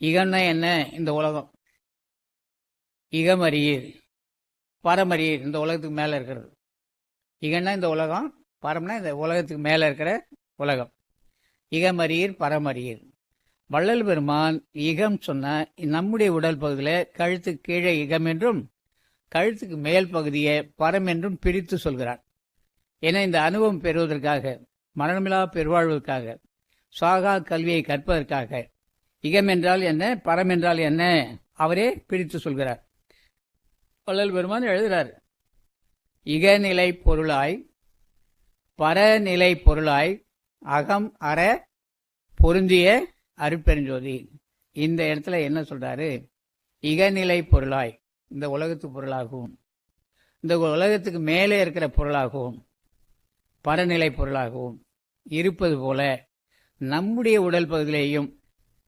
இகம்னா என்ன இந்த உலகம்? இகமறியீர் பரமறியீர் இந்த உலகத்துக்கு மேலே இருக்கிறது. இகன்னா இந்த உலகம் பரம்னா இந்த உலகத்துக்கு மேலே இருக்கிற உலகம். இகமறியீர் பரமறியீர் வள்ளல் பெருமான் இகம் சொன்ன நம்முடைய உடல் பகுதியில் கழுத்துக்கு கீழே இகம் என்றும் கழுத்துக்கு மேல் பகுதியை பரம் என்றும் பிரித்து சொல்கிறார். என இந்த அனுபவம் பெறுவதற்காக மரணமில்லா பெருவாழ்வதற்காக சாகா கல்வியை கற்பதற்காக இகம் என்றால் என்ன? பரம் என்றால் என்ன? அவரே பிரித்து சொல்கிறார். வள்ளல் பெருமான் எழுதுகிறார். இகநிலை பொருளாய் பரநிலை பொருளாய் அகம் அற பொருந்திய அருப்பெருஞ்சோதி இந்த இடத்துல என்ன சொல்றாரு? இகநிலை பொருளாய் இந்த உலகத்து பொருளாகவும் இந்த உலகத்துக்கு மேலே இருக்கிற பொருளாகவும் பரநிலை பொருளாகவும் இருப்பது போல நம்முடைய உடல் பகுதியிலேயும்